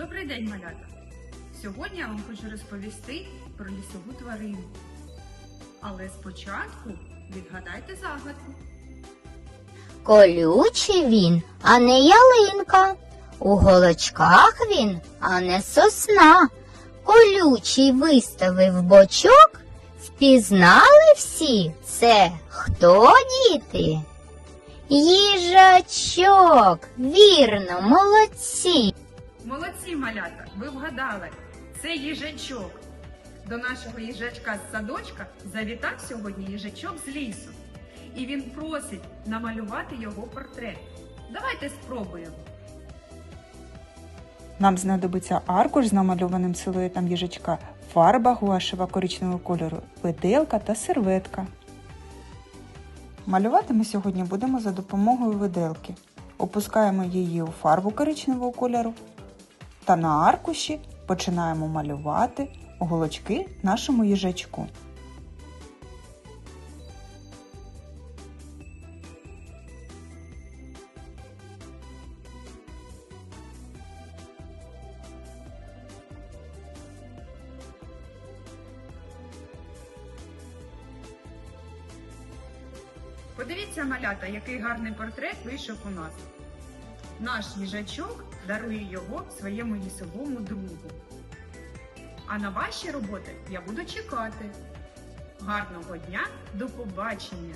Добрий день, малята! Сьогодні я вам хочу розповісти про лісову тварину. Але спочатку відгадайте загадку. Колючий він, а не ялинка. У голочках він, а не сосна. Колючий виставив бочок. Впізнали всі це хто діти? Їжачок, вірно, молодці. Молодці, малята! Ви вгадали! Це їжачок. До нашого їжачка з садочка завітав сьогодні їжачок з лісу. І він просить намалювати його портрет. Давайте спробуємо. Нам знадобиться аркуш з намальованим силуетом їжачка, фарба гуашева коричневого кольору, виделка та серветка. Малювати ми сьогодні будемо за допомогою виделки. Опускаємо її у фарбу коричневого кольору та на аркуші починаємо малювати голочки нашому їжачку. Подивіться, малята, який гарний портрет вийшов у нас. Наш їжачок дарує його своєму лісовому другу. А на ваші роботи я буду чекати. Гарного дня, до побачення!